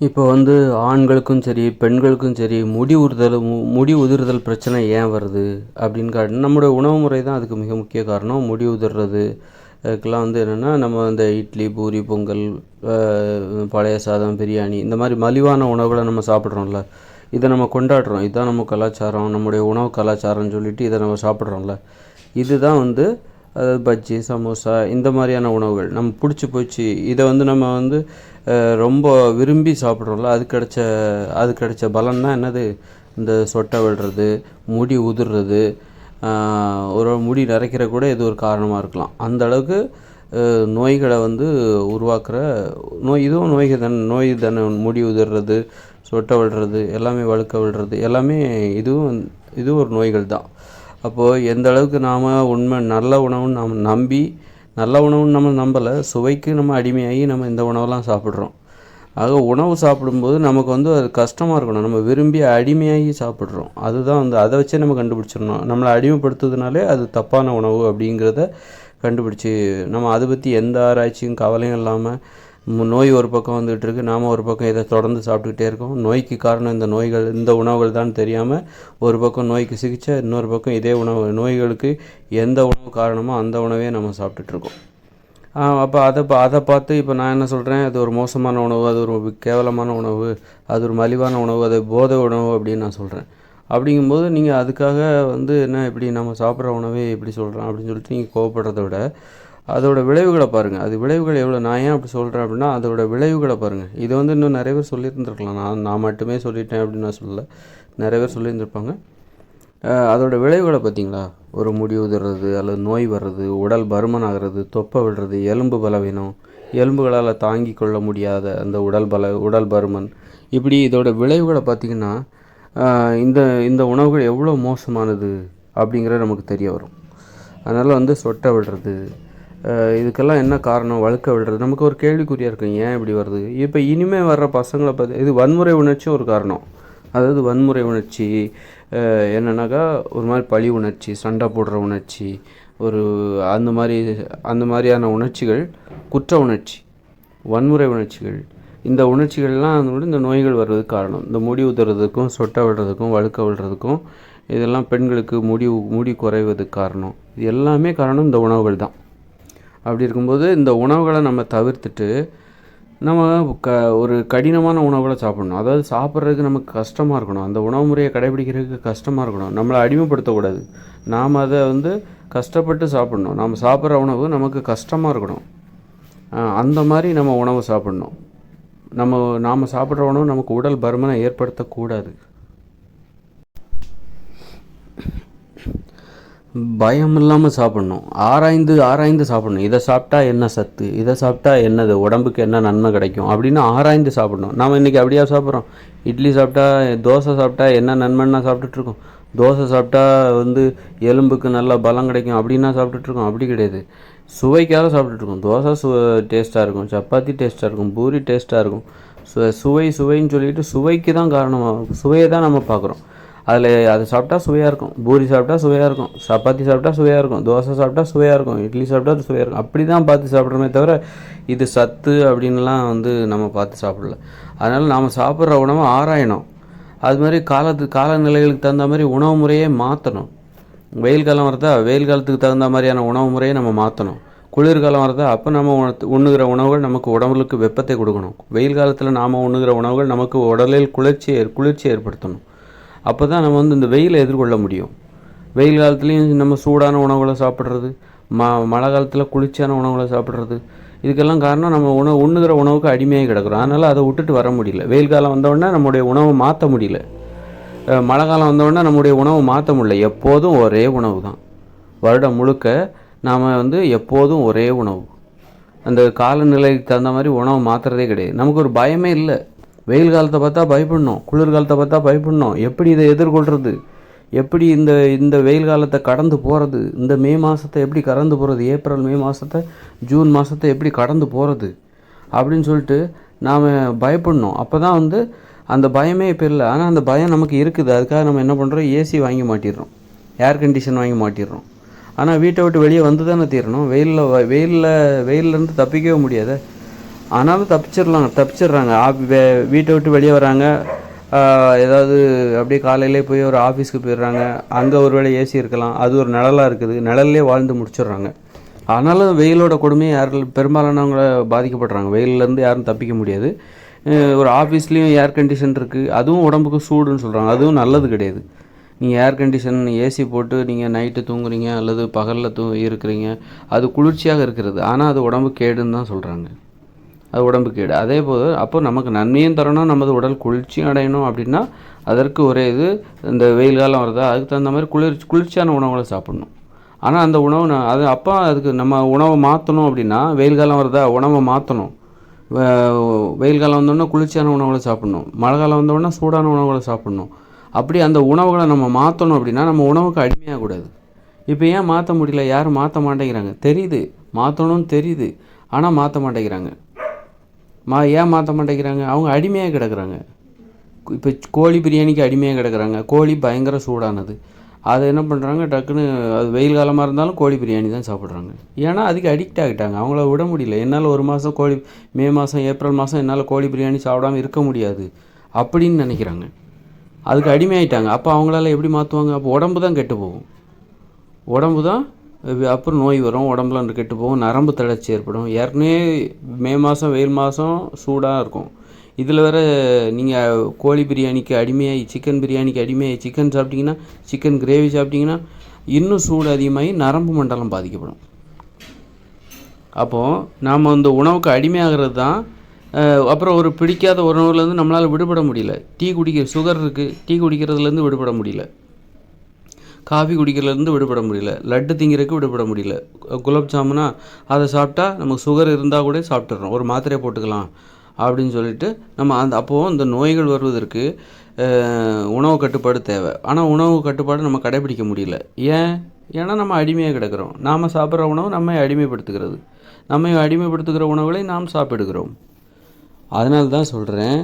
இப்போ வந்து ஆண்களுக்கும் சரி பெண்களுக்கும் சரி முடி உறுதல் மு- முடி உதிர்தல் பிரச்சனை ஏன் வருது அப்படின்னு காட்டு நம்மளுடைய உணவு முறை தான் அதுக்கு மிக முக்கிய காரணம். முடி உதிர்றது அதுக்கெல்லாம் வந்து என்னென்னா நம்ம இந்த இட்லி பூரி பொங்கல் பழைய சாதம் பிரியாணி இந்த மாதிரி மலிவான உணவுகளை நம்ம சாப்பிட்றோம்ல இதை நம்ம கொண்டாடுறோம். இதுதான் நம்ம கலாச்சாரம் நம்முடைய உணவு கலாச்சாரம்னு சொல்லிட்டு இதை நம்ம சாப்பிட்றோம்ல. இதுதான் வந்து அதாவது பஜ்ஜி சமோசா இந்த மாதிரியான உணவுகள். நம்ம பிடிச்சி போச்சு. இதை வந்து நம்ம வந்து ரொம்ப விரும்பி சாப்பிட்றோம்ல அது கிடைச்ச அது கிடைச்ச பலன்னா என்னது? இந்த சொட்டை விடுறது முடி உதிர்றது ஒரு முடி நரைக்கிற கூட இது ஒரு காரணமாக இருக்கலாம். அந்த அளவுக்கு நோய்களை வந்து உருவாக்குற நோய் இதுவும் நோய்கள் தானே நோய் தானே முடி உதிர்றது சொட்டை விடுறது எல்லாமே வழுக்க விடுறது எல்லாமே இதுவும் இதுவும் ஒரு நோய்கள் தான். அப்போது எந்த அளவுக்கு நாம் உண்மை நல்ல உணவுன்னு நாம் நம்பி நல்ல உணவுன்னு நம்ம நம்பலை. சுவைக்கு நம்ம அடிமையாகி நம்ம இந்த உணவெல்லாம் சாப்பிட்றோம். ஆக உணவு சாப்பிடும்போது நமக்கு வந்து அது கஷ்டமாக இருக்கணும். நம்ம விரும்பி அடிமையாகி சாப்பிட்றோம். அதுதான் வந்து அதை வச்சே நம்ம கண்டுபிடிச்சிடணும். நம்மளை அடிமைப்படுத்துறதுனாலே அது தப்பான உணவு அப்படிங்கிறத கண்டுபிடிச்சி நம்ம அதை பற்றி எந்த ஆராய்ச்சியும் கவலையும் இல்லாமல் நோய் ஒரு பக்கம் வந்துகிட்டு இருக்குது நாம் ஒரு பக்கம் இதை தொடர்ந்து சாப்பிட்டுக்கிட்டே இருக்கோம். நோய்க்கு காரணம் இந்த நோய்கள் இந்த உணவுகள் தான் தெரியாமல் ஒரு பக்கம் நோய்க்கு சிகிச்சை இன்னொரு பக்கம் இதே உணவு நோய்களுக்கு எந்த உணவு காரணமோ அந்த உணவே நம்ம சாப்பிட்டுட்ருக்கோம். அப்போ அதை பா அதை பார்த்து இப்போ நான் என்ன சொல்கிறேன் அது ஒரு மோசமான உணவு அது ஒரு கேவலமான உணவு அது ஒரு மலிவான உணவு அது போதை உணவு அப்படின்னு நான் சொல்கிறேன் அப்படிங்கும்போது நீங்கள் அதுக்காக வந்து என்ன இப்படி நம்ம சாப்பிட்ற உணவே இப்படி சொல்கிறோம் அப்படின்னு சொல்லிட்டு நீங்கள் கோவப்படுறத விட அதோட விளைவுகளை பாருங்கள் அது விளைவுகள் எவ்வளோ நான் ஏன் அப்படி சொல்கிறேன் அப்படின்னா அதோட விளைவுகளை பாருங்கள் இதை வந்து இன்னும் நிறைய பேர் சொல்லியிருந்துருக்கலாம். நான் நான் மட்டுமே சொல்லிட்டேன் அப்படின்னு நான் சொல்லலை. நிறைய பேர் சொல்லியிருந்துருப்பாங்க. அதோட விளைவுகளை பார்த்தீங்களா? ஒரு முடி உதுறது அல்லது நோய் வர்றது உடல் பருமன் ஆகிறது தொப்பை விடுறது எலும்பு பலவீனம் எலும்புகளால் தாங்கி கொள்ள முடியாத அந்த உடல் பல உடல் பருமன். இப்படி இதோட விளைவுகளை பார்த்திங்கன்னா இந்த இந்த உணவுகள் எவ்வளோ மோசமானது அப்படிங்கிறது நமக்கு தெரிய வரும். அதனால் வந்து சொட்டை விடுறது இதுக்கெல்லாம் என்ன காரணம்? வழுக்க விடுறது? நமக்கு ஒரு கேள்விக்குறியாக இருக்கும். ஏன் இப்படி வருது? இப்போ இனிமேல் வர்ற பசங்களை பார்த்து இது வன்முறை உணர்ச்சியும் ஒரு காரணம். அதாவது வன்முறை உணர்ச்சி என்னென்னாக்கா என்னன்னாக்கா ஒரு மாதிரி பழி உணர்ச்சி சண்டை போடுற உணர்ச்சி ஒரு அந்த மாதிரி அந்த மாதிரியான உணர்ச்சிகள் குற்ற உணர்ச்சி வன்முறை உணர்ச்சிகள். இந்த உணர்ச்சிகள்லாம் வந்து இந்த நோய்கள் வர்றதுக்கு காரணம். இந்த முடி உதறதுக்கும் சொட்டை விடுறதுக்கும் வழுக்க விடுறதுக்கும் இதெல்லாம் பெண்களுக்கு முடி முடி குறைவதுக்கு காரணம். இது எல்லாமே காரணம் இந்த உணவுகள் தான். அப்படி இருக்கும்போது இந்த உணவுகளை நம்ம தவிர்த்துட்டு நம்ம க ஒரு கடினமான உணவுகளை சாப்பிடணும். அதாவது சாப்பிட்றதுக்கு நமக்கு கஷ்டமாக இருக்கணும். அந்த உணவு முறையை கடைபிடிக்கிறதுக்கு கஷ்டமாக இருக்கணும். நம்மளை அடிமைப்படுத்தக்கூடாது. நாம் அதை வந்து கஷ்டப்பட்டு சாப்பிடணும். நம்ம சாப்பிட்ற உணவு நமக்கு கஷ்டமாக இருக்கணும். அந்த மாதிரி நம்ம உணவு சாப்பிடணும். நம்ம நாம் சாப்பிட்ற உணவு நமக்கு உடல் பருமனை ஏற்படுத்தக்கூடாது. பயம் இல்லாமல் சாப்பிட்ணும். ஆராய்ந்து ஆராய்ந்து சாப்பிடணும். இதை சாப்பிட்டா என்ன சத்து? இதை சாப்பிட்டா என்னது? உடம்புக்கு என்ன நன்மை கிடைக்கும்? அப்படின்னு ஆராய்ந்து சாப்பிடணும். நாம் இன்றைக்கி அப்படியா சாப்பிட்றோம்? இட்லி சாப்பிட்டா தோசை சாப்பிட்டா என்ன நன்மைன்னா சாப்பிட்டுட்ருக்கோம். தோசை சாப்பிட்டா வந்து எலும்புக்கு நல்ல பலம் கிடைக்கும். அப்படின்னா சாப்பிட்டுட்ருக்கோம். அப்படி கிடையாது. சுவைக்காக சாப்பிட்டுட்ருக்கோம். தோசை சு டேஸ்ட்டாக இருக்கும். சப்பாத்தி டேஸ்ட்டாக இருக்கும். பூரி டேஸ்ட்டாக இருக்கும். சுவை சுவைன்னு சொல்லிட்டு சுவைக்கு தான் காரணமாக சுவையை தான் நம்ம பார்க்குறோம். அதில் அது சாப்பிட்டா சுவையாக இருக்கும். பூரி சாப்பிட்டா சுவையாக இருக்கும். சப்பாத்தி சாப்பிட்டா சுவையாக இருக்கும். தோசை சாப்பிட்டா சுவையாக இருக்கும். இட்லி சாப்பிட்டா அது சுவையாக இருக்கும். அப்படி தான் பார்த்து சாப்பிட்றோமே தவிர இது சத்து அப்படின்லாம் வந்து நம்ம பார்த்து சாப்பிடல. அதனால் நாம் சாப்பிட்ற உணவை ஆராயணும். அது மாதிரி காலத்து காலநிலைகளுக்கு தகுந்த மாதிரி உணவு முறையே மாற்றணும் வெயில் காலம் வரதா வெயில் காலத்துக்கு தகுந்த மாதிரியான உணவு முறையை நம்ம மாற்றணும் குளிர்காலம் வரதா அப்போ நம்ம உண்ணுகிற உணவுகள் நமக்கு உடம்புக்கு வெப்பத்தை கொடுக்கணும். வெயில் காலத்தில் நாம் உண்ணுகிற உணவுகள் நமக்கு உடலில் குளிர்ச்சி ஏற்- குளிர்ச்சி ஏற்படுத்தணும். அப்போ தான் நம்ம வந்து இந்த வெயிலை எதிர்கொள்ள முடியும். வெயில் காலத்துலேயும் நம்ம சூடான உணவுகளை சாப்பிட்றது ம மழை காலத்தில் குளிர்ச்சியான உணவுகளை சாப்பிட்றது. இதுக்கெல்லாம் காரணம் நம்ம உணவு உண்ணுகிற உணவுக்கு அடிமையாக கிடக்கிறோம். அதனால் அதை விட்டுட்டு வர முடியல. வெயில் காலம் வந்தோடனே நம்முடைய உணவை மாற்ற முடியல. மழை காலம் வந்தோடனே நம்முடைய உணவை மாற்ற முடியல. எப்போதும் ஒரே உணவு தான். வருடம் முழுக்க நாம் வந்து எப்போதும் ஒரே உணவு. அந்த காலநிலைக்கு தகுந்த மாதிரி உணவு மாற்றுறதே கிடையாது. நமக்கு ஒரு பயமே இல்லை. வெயில் காலத்தை பார்த்தா பயப்படணும் குளிர் காலத்தை பார்த்தா பயப்படணும். எப்படி இதை எதிர்கொள்கிறது எப்படி இந்த இந்த வெயில் காலத்தை கடந்து போகிறது இந்த மே மாதத்தை எப்படி கடந்து போகிறது ஏப்ரல் மே மாதத்தை ஜூன் மாதத்தை எப்படி கடந்து போகிறது அப்படின்னு சொல்லிட்டு நாம் பயப்படணும். அப்போ தான் வந்து அந்த பயமே இப்போ இல்லை. ஆனால் அந்த பயம் நமக்கு இருக்குது. அதுக்காக நம்ம என்ன பண்ணுறோம் ஏசி வாங்கி மாட்டிடுறோம். ஏர் கண்டிஷன் வாங்கி மாட்டிடுறோம். ஆனால் வீட்டை விட்டு வெளியே வந்து தானே தீரணும்? வெயிலில் வெயிலில் வெயிலேருந்து தப்பிக்கவே முடியாதே. ஆனாலும் தப்பிச்சிடலாம் தப்பிச்சிடுறாங்க. வே- வீட்டை விட்டு வெளியே வராங்க. ஏதாவது அப்படியே காலையிலே போய் ஒரு ஆஃபீஸ்க்கு போயிடுறாங்க. அங்கே ஒரு வேளை ஏசி இருக்கலாம். அது ஒரு நிழலாக இருக்குது. நிழல்லே வாழ்ந்து முடிச்சிடுறாங்க. ஆனாலும் வெயிலோட கொடுமையை யாரும் பெரும்பாலானவங்கள பாதிக்கப்படுறாங்க. வெயிலேருந்து யாரும் தப்பிக்க முடியாது. ஒரு ஆஃபீஸ்லேயும் ஏர் கண்டிஷன் இருக்குது அதுவும் உடம்புக்கு சூடுன்னு சொல்கிறாங்க அதுவும் நல்லது கிடையாது. நீங்கள் ஏர் கண்டிஷன் ஏசி போட்டு நீங்கள் நைட்டு தூங்குறீங்க அல்லது பகலில் தூ இருக்கிறீங்க. அது குளிர்ச்சியாக இருக்கிறது. ஆனால் அது உடம்பு கேடுன்னு தான் சொல்கிறாங்க அது உடம்பு கேடு அதே போல் அப்போ நமக்கு நன்மையும் தரணும் நமது உடல் குளிர்ச்சியும் அடையணும் அப்படின்னா அதற்கு ஒரே இது இந்த வெயில் காலம் வருதா அதுக்கு தகுந்த மாதிரி குளிர் குளிர்ச்சியான உணவுகளை சாப்பிடணும். ஆனால் அந்த உணவு நான் அது அப்போ அதுக்கு நம்ம உணவை மாற்றணும் அப்படின்னா வெயில் காலம் வருதா உணவை மாற்றணும் வெயில் காலம் வந்தோடனே குளிர்ச்சியான உணவுகளை சாப்பிடணும். மழை காலம் வந்தோடனே சூடான உணவுகளை சாப்பிடணும். அப்படி அந்த உணவுகளை நம்ம மாற்றணும் அப்படின்னா நம்ம உணவுக்கு அடிமையாகக்கூடாது இப்போ ஏன் மாற்ற முடியல? யாரும் மாற்ற மாட்டேங்கிறாங்க. தெரியுது. மாற்றணும்னு தெரியுது. ஆனால் மாற்ற மாட்டேங்கிறாங்க. மா ஏன் மாற்ற மாட்டேங்கிறாங்க? அவங்க அடிமையாக கிடக்குறாங்க. இப்போ கோழி பிரியாணிக்கு அடிமையாக கிடக்குறாங்க. கோழி பயங்கர சூடானது. அதை என்ன பண்ணுறாங்க டக்குன்னு அது வெயில் காலமாக இருந்தாலும் கோழி பிரியாணி தான் சாப்பிட்றாங்க. ஏன்னா அதுக்கு அடிக்ட் ஆகிட்டாங்க. அவங்கள விட முடியல. என்னால் ஒரு மாதம் கோழி மே மாதம் ஏப்ரல் மாதம் என்னால் கோழி பிரியாணி சாப்பிடாமல் இருக்க முடியாது. அப்படின்னு நினைக்கிறாங்க. அதுக்கு அடிமையாயிட்டாங்க. அப்போ அவங்களால எப்படி மாற்றுவாங்க அப்போ உடம்பு தான் கெட்டு போகும். உடம்பு தான் அப்புறம் நோய் வரும் உடம்புலாம் கெட்டு போகும் நரம்பு தளர்ச்சி ஏற்படும். ஏற்கனவே மே மாதம் வெயில் மாதம் சூடாக இருக்கும். இதில் வேறு நீங்கள் கோழி பிரியாணிக்கு அடிமையாகி சிக்கன் பிரியாணிக்கு அடிமையாகி சிக்கன் சாப்பிட்டிங்கன்னா சிக்கன் கிரேவி சாப்பிட்டிங்கன்னா இன்னும் சூடு அதிகமாகி நரம்பு மண்டலம் பாதிக்கப்படும். அப்போது நாம் அந்த உணவுக்கு அடிமையாகிறது தான் அப்புறம் ஒரு பிடிக்காத உணவுலேருந்து நம்மளால் விடுபட முடியல. டீ குடிக்க சுகர் இருக்குது டீ குடிக்கிறதுலேருந்து விடுபட முடியல. காஃபி குடிக்கிறதுலேருந்து விடுபட முடியல. லட்டு திங்கிறதுக்கு விடுபட முடியல. குலாப் ஜாமுனா அதை சாப்பிட்டா நமக்கு சுகர் இருந்தால் கூட சாப்பிட்டுறோம். ஒரு மாத்திரையை போட்டுக்கலாம் அப்படின்னு சொல்லிட்டு நம்ம அந்த அப்போது இந்த நோய்கள் வருவதற்கு உணவு கட்டுப்பாடு தேவை. ஆனால் உணவு கட்டுப்பாடு நம்ம கடைபிடிக்க முடியல. ஏன்? ஏன்னா நம்ம அடிமையாக கிடக்கிறோம். நாம் சாப்பிட்ற உணவு நம்மை அடிமைப்படுத்துகிறது. நம்மை அடிமைப்படுத்துகிற உணவுகளை நாம் சாப்பிடுகிறோம். அதனால தான் சொல்கிறேன்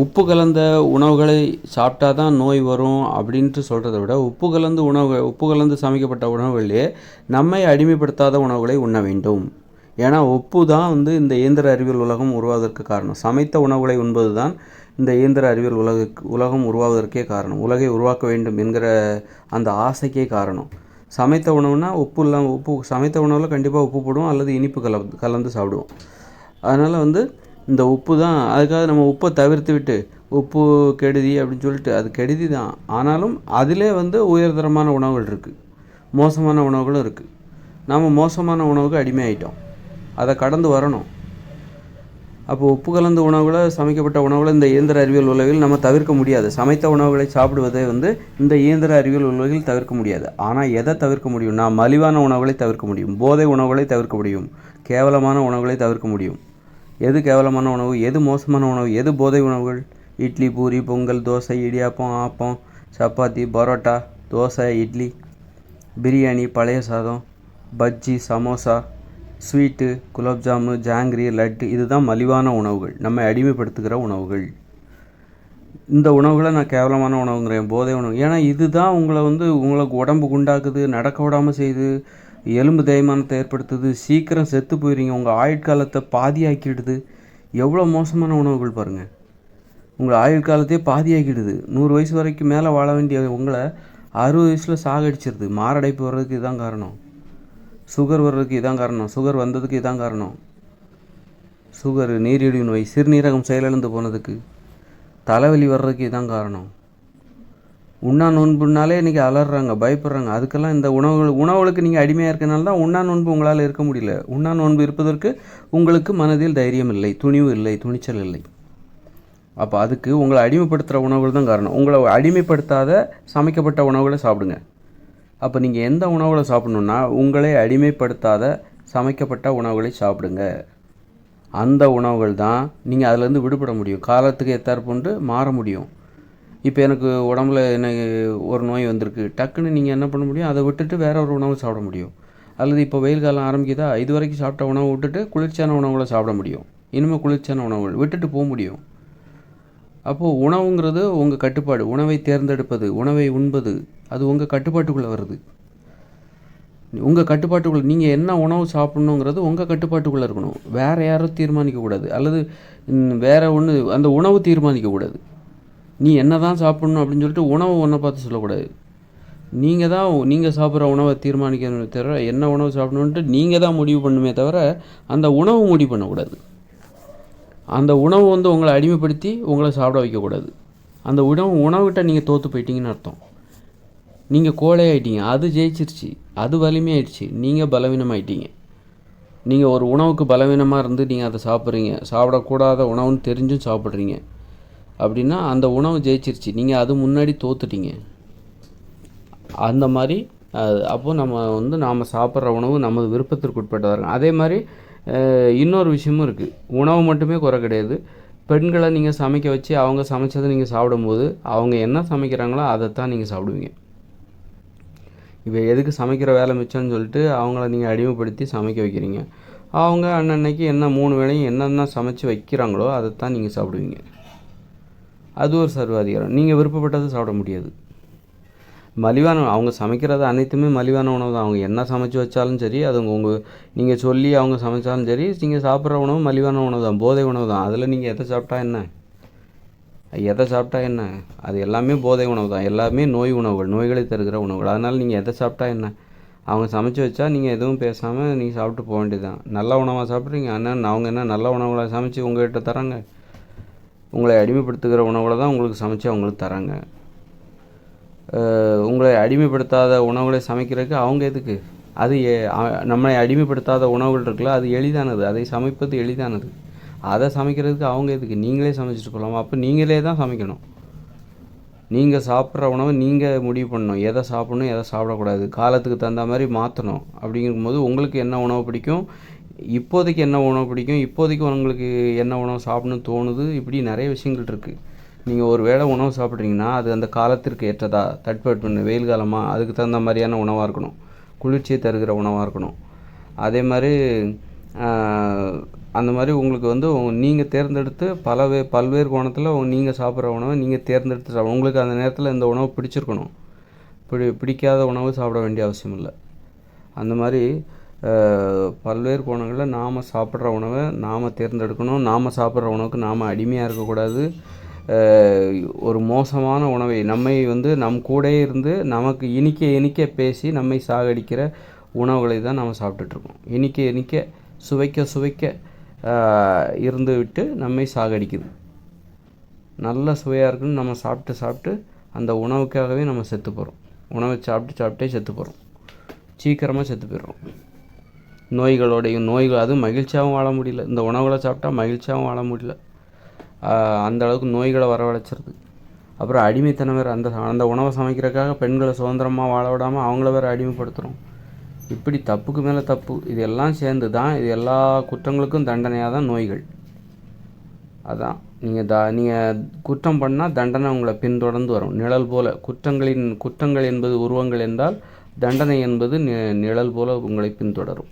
உப்பு கலந்த உணவுகளை சாப்பிட்டா தான் நோய் வரும் அப்படின்ட்டு சொல்கிறத விட உப்பு கலந்து உணவு உப்பு கலந்து சமைக்கப்பட்ட உணவுகளிலே நம்மை அடிமைப்படுத்தாத உணவுகளை உண்ண வேண்டும். ஏன்னா உப்பு தான் வந்து இந்த இயந்திர அறிவியல் உலகம் உருவாவதற்கு காரணம். சமைத்த உணவுகளை உண்பது தான் இந்த இயந்திர அறிவியல் உலக உலகம் உருவாவதற்கே காரணம். உலகை உருவாக்க வேண்டும் என்கிற அந்த ஆசைக்கே காரணம். சமைத்த உணவுனா உப்பு இல்லாமல் உப்பு சமைத்த உணவில் கண்டிப்பாக உப்பு போடுவோம் அல்லது இனிப்பு கலந்து கலந்து சாப்பிடுவோம். அதனால் வந்து இந்த உப்பு தான் அதுக்காக நம்ம உப்பை தவிர்த்து விட்டு உப்பு கெடுதி அப்படின்னு சொல்லிட்டு அது கெடுதி தான் ஆனாலும் அதிலே வந்து உயர்தரமான உணவுகள் இருக்குது மோசமான உணவுகளும் இருக்குது நாம் மோசமான உணவுக்கு அடிமையாயிட்டோம். அதை கடந்து வரணும். அப்போ உப்பு கலந்த உணவுகளை சமைக்கப்பட்ட உணவுகளை இந்த இயந்திர அறிவியல் உலகில் நம்ம தவிர்க்க முடியாது. சமைத்த உணவுகளை சாப்பிடுவதை வந்து இந்த இயந்திர அறிவியல் உலகில் தவிர்க்க முடியாது. ஆனால் எதை தவிர்க்க முடியும்? நான் மலிவான உணவுகளை தவிர்க்க முடியும். போதை உணவுகளை தவிர்க்க முடியும். கேவலமான உணவுகளை தவிர்க்க முடியும். எது கேவலமான உணவு எது மோசமான உணவு எது போதை உணவுகள்? இட்லி பூரி பொங்கல் தோசை இடியாப்பம் ஆப்பம் சப்பாத்தி பரோட்டா தோசை இட்லி பிரியாணி பழைய சாதம் பஜ்ஜி சமோசா ஸ்வீட்டு குலோப்ஜாமு ஜாங்கிரி லட்டு இதுதான் மலிவான உணவுகள். நம்ம அடிமைப்படுத்துகிற உணவுகள். இந்த உணவுகளை நான் கேவலமான உணவுங்கிறேன் போதை உணவு. ஏன்னா இதுதான் உங்களை வந்து உங்களுக்கு உடம்பு குண்டாக்குது நடக்க விடாமல் செய்யுது எலும்பு தேய்மானத்தை ஏற்படுத்துது சீக்கிரம் செத்து போயிடுறீங்க உங்கள் ஆயுட்காலத்தை பாதியாக்கிடுது. எவ்வளோ மோசமான உணவுகள் பாருங்கள் உங்கள் ஆயுட்காலத்தையே பாதியாக்கிடுது. நூறு வயசு வரைக்கும் மேலே வாழ வேண்டிய உங்களை அறுபது வயசில் சாகடிச்சிருது. மாரடைப்பு வர்றதுக்கு இதுதான் காரணம். சுகர் வர்றதுக்கு இதான் காரணம். சுகர் வந்ததுக்கு இதான் காரணம். சுகர் நீரிழிவு நோய் சிறுநீரகம் செயலிழந்து போனதுக்கு தலைவலி வர்றதுக்கு இதான் காரணம். உண்ணா நோன்புனாலே இன்றைக்கி அலறாங்க பயப்படுறாங்க. அதுக்கெல்லாம் இந்த உணவுகள் உணவுகளுக்கு நீங்கள் அடிமையாக இருக்கனால தான் உண்ணா நோன்பு உங்களால் இருக்க முடியல. உண்ணா நோன்பு இருப்பதற்கு உங்களுக்கு மனதில் தைரியம் இல்லை துணிவு இல்லை துணிச்சல் இல்லை. அப்போ அதுக்கு உங்களை அடிமைப்படுத்துகிற உணவுகள் தான் காரணம். உங்களை அடிமைப்படுத்தாத சமைக்கப்பட்ட உணவுகளை சாப்பிடுங்க. அப்போ நீங்கள் எந்த உணவுகளை சாப்பிடணுன்னா உங்களை அடிமைப்படுத்தாத சமைக்கப்பட்ட உணவுகளை சாப்பிடுங்க. அந்த உணவுகள் தான் நீங்கள் அதிலேருந்து விடுபட முடியும். காலத்துக்கு ஏற்றாற்போன்று மாற முடியும். இப்போ எனக்கு உடம்புல எனக்கு ஒரு நோய் வந்திருக்கு டக்குன்னு நீங்கள் என்ன பண்ண முடியும்? அதை விட்டுட்டு வேற ஒரு உணவு சாப்பிட முடியும். அல்லது இப்போ வெயில் காலம் ஆரம்பிக்குதா இது வரைக்கும் சாப்பிட்ட உணவை விட்டுட்டு குளிர்ச்சியான உணவுகளை சாப்பிட முடியும். இனிமேல் குளிர்ச்சியான உணவுகள் விட்டுட்டு போக முடியும். அப்போது உணவுங்கிறது உங்கள் கட்டுப்பாடு. உணவை தேர்ந்தெடுப்பது உணவை உண்பது அது உங்கள் கட்டுப்பாட்டுக்குள்ளே வருது. உங்கள் கட்டுப்பாட்டுக்குள்ளே நீங்கள் என்ன உணவு சாப்பிட்ணுங்கிறது உங்கள் கட்டுப்பாட்டுக்குள்ளே இருக்கணும். வேறு யாரும் தீர்மானிக்கக்கூடாது. அல்லது வேறு ஒன்று அந்த உணவு தீர்மானிக்கக்கூடாது. நீ என்ன தான் சாப்பிட்ணும் அப்படின்னு சொல்லிட்டு உணவு ஒன்றை பார்த்து சொல்லக்கூடாது. நீங்கள் தான் நீங்கள் சாப்பிட்ற உணவை தீர்மானிக்கணுமே தவிர என்ன உணவு சாப்பிடணுன்ட்டு நீங்கள் தான் முடிவு பண்ணுமே தவிர அந்த உணவு முடிவு பண்ணக்கூடாது. அந்த உணவு வந்து உங்களை அடிமைப்படுத்தி உங்களை சாப்பிட வைக்கக்கூடாது. அந்த உணவு உணவுகிட்ட நீங்கள் தோற்று போயிட்டீங்கன்னு அர்த்தம். நீங்கள் கோழையாயிட்டீங்க அது ஜெயிச்சிருச்சு அது வலிமையாயிடுச்சு நீங்கள் பலவீனமாயிட்டீங்க. நீங்கள் ஒரு உணவுக்கு பலவீனமாக இருந்து நீங்கள் அதை சாப்பிட்றீங்க. சாப்பிடக்கூடாத உணவுன்னு தெரிஞ்சும் சாப்பிட்றீங்க. அப்படின்னா அந்த உணவு ஜெயிச்சிருச்சு. நீங்கள் அது முன்னாடி தோத்துட்டீங்க. அந்த மாதிரி அப்போது நம்ம வந்து நாம் சாப்பிட்ற உணவு நமது விருப்பத்திற்கு உட்பட்டதாக இருக்கும் அதே மாதிரி இன்னொரு விஷயமும் இருக்குது உணவு மட்டுமே குறை கிடையாது. பெண்களை நீங்கள் சமைக்க வச்சு அவங்க சமைச்சதை நீங்கள் சாப்பிடும்போது அவங்க என்ன சமைக்கிறாங்களோ அதைத்தான் நீங்கள் சாப்பிடுவீங்க. இப்போ எதுக்கு சமைக்கிற வேலை மிச்சம்னு சொல்லிட்டு அவங்கள நீங்கள் அடிமைப்படுத்தி சமைக்க வைக்கிறீங்க. அவங்க அன்னன்னைக்கு என்ன மூணு வேளையும் என்னென்ன சமைச்சு வைக்கிறாங்களோ அதைத்தான் நீங்கள் சாப்பிடுவீங்க. அது ஒரு சர்வாதிகாரம். நீங்கள் விருப்பப்பட்டதை சாப்பிட முடியாது. மலிவான அவங்க சமைக்கிறது அனைத்துமே மலிவான உணவு தான். அவங்க என்ன சமைச்சு வச்சாலும் சரி அது உங்கள் நீங்கள் சொல்லி அவங்க சமைச்சாலும் சரி நீங்கள் சாப்பிட்ற உணவு மலிவான உணவு தான். போதை உணவு தான். அதில் நீங்கள் எதை சாப்பிட்டா என்ன? எதை சாப்பிட்டா என்ன? அது எல்லாமே போதை உணவு தான். எல்லாமே நோய் உணவுகள் நோய்களை தருகிற உணவுகள். அதனால் நீங்கள் எதை சாப்பிட்டா என்ன? அவங்க சமைச்சு வச்சா நீங்கள் எதுவும் பேசாமல் நீங்கள் சாப்பிட்டு போக வேண்டியது தான் நல்ல உணவாக சாப்பிட்றீங்க. அண்ணன் அவங்க என்ன நல்ல உணவுகளை சமைச்சு உங்கள்கிட்ட தராங்க உங்களை அடிமைப்படுத்துகிற உணவுகளை தான் உங்களுக்கு சமைச்சு அவங்களுக்கு தராங்க. உங்களை அடிமைப்படுத்தாத உணவுகளை சமைக்கிறதுக்கு அவங்க எதுக்கு? அது நம்மளை அடிமைப்படுத்தாத உணவுகள் இருக்குல்ல அது எளிதானது. அதை சமைப்பது எளிதானது. அதை சமைக்கிறதுக்கு அவங்க எதுக்கு? நீங்களே சமைச்சிட்டு போகலாமா. அப்போ நீங்களே தான் சமைக்கணும். நீங்கள் சாப்பிட்ற உணவை நீங்கள் முடிவு பண்ணணும். எதை சாப்பிடணும் எதை சாப்பிடக்கூடாது. காலத்துக்கு தகுந்த மாதிரி மாற்றணும். அப்படிங்கும்போது உங்களுக்கு என்ன உணவு பிடிக்கும்? இப்போதைக்கு என்ன உணவு பிடிக்கும்? இப்போதைக்கு உங்களுக்கு என்ன உணவு சாப்பிடணும்னு தோணுது? இப்படி நிறைய விஷயங்கள் இருக்குது நீங்கள் ஒரு வேளை உணவு சாப்பிட்றீங்கன்னா அது அந்த காலத்திற்கு ஏற்றதா? தட்பவெட்பம் வெயில் காலமாக அதுக்கு தகுந்த மாதிரியான உணவாக இருக்கணும். குளிர்ச்சியை தருகிற உணவாக இருக்கணும். அதே மாதிரி அந்த மாதிரி உங்களுக்கு வந்து நீங்கள் தேர்ந்தெடுத்து பலவே பல்வேறு கோணத்தில் நீங்கள் சாப்பிட்ற உணவை நீங்கள் தேர்ந்தெடுத்து சாப்பிட உங்களுக்கு அந்த நேரத்தில் இந்த உணவு பிடிச்சிருக்கணும். பிடி பிடிக்காத உணவு சாப்பிட வேண்டிய அவசியம் இல்லை. அந்த மாதிரி பல்வேறு கோணங்களில் நாம் சாப்பிட்ற உணவை நாம் தேர்ந்தெடுக்கணும். நாம் சாப்பிட்ற உணவுக்கு நாம் அடிமையாக இருக்கக்கூடாது. ஒரு மோசமான உணவை நம்மை வந்து நம் கூடயே இருந்து நமக்கு இனிக்க இனிக்க பேசி நம்மை சாகடிக்கிற உணவுகளை தான் நாம் சாப்பிட்டுட்ருக்கோம் இனிக்க இனிக்க சுவைக்க சுவைக்க இருந்து விட்டு நம்மை சாகடிக்குது. நல்ல சுவையாக இருக்குன்னு நம்ம சாப்பிட்டு சாப்பிட்டு அந்த உணவுக்காகவே நம்ம செத்து போகிறோம் உணவை சாப்பிட்டு சாப்பிட்டே செத்து போகிறோம் சீக்கிரமாக செத்து போயிடுறோம். நோய்களோடையும் நோய்கள் அதுவும் மகிழ்ச்சியாகவும் வாழ முடியல. இந்த உணவுகளை சாப்பிட்டா மகிழ்ச்சியாகவும் வாழ முடியல. அந்த அளவுக்கு நோய்களை வரவழைச்சிருது. அப்புறம் அடிமைத்தனம் வேறு அந்த அந்த உணவை சமைக்கிறதுக்காக பெண்களை சுதந்திரமாக வாழ விடாமல் அவங்கள வேறு அடிமைப்படுத்துகிறோம் இப்படி தப்புக்கு மேலே தப்பு. இது எல்லாம் சேர்ந்து தான் இது எல்லா குற்றங்களுக்கும் தண்டனையாக தான் நோய்கள். அதான். நீங்கள் தா நீங்கள் குற்றம் பண்ணால் தண்டனை உங்களை பின்தொடர்ந்து வரும். நிழல் போல. குற்றங்களின் குற்றங்கள் என்பது உருவங்கள் என்றால் தண்டனை என்பது நிழல் போல உங்களை பின்தொடரும்.